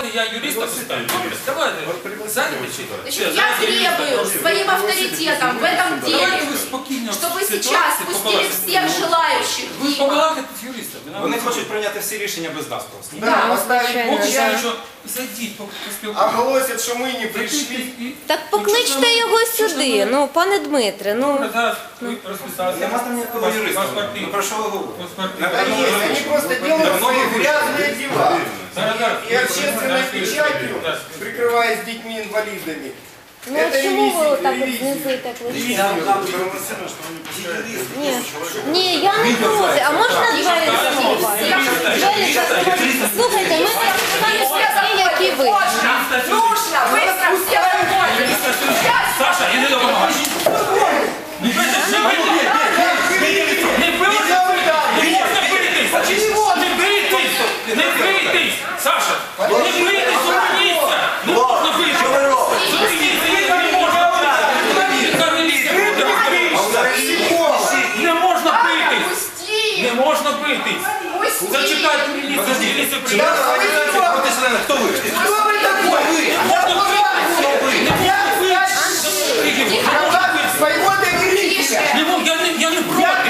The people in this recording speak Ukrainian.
давайте я юриста поставлю. Добре, Давайте, зайдете чи? Значит, я требую своим авторитетом в этом Давайте деле, ви спокійно. чтобы в ситуації сейчас пустили побалакайте. всех желающих Ви мимо. побалакайте з юристом. ви нам- Вони хочуть прийняти всі рішення без нас просто. Да, оставить Поки що молчать, нічого, зайдіть, по- поспілкуйтесь. оголосят, что мы не пришли. І- Так покличте його сюди, ну, пане Дмитре, ну. Добре, зараз ви розписалися. Нема там ніякого Вас- юриста. паспорти. Ну про що ви говорите? Паспорти. Да есть, они просто делают И общественной печатью, прикрываясь детьми-инвалидами. Ну Это а чому ви так вот ревизия. так вот? Ні, я не проти. А можна? Двері закривати. Слухайте, ми такі, як і ви. Не бити, можна бити! Не можна бити! Не можна бити! Зачекайте! Хто ви? Хто! Я не проти!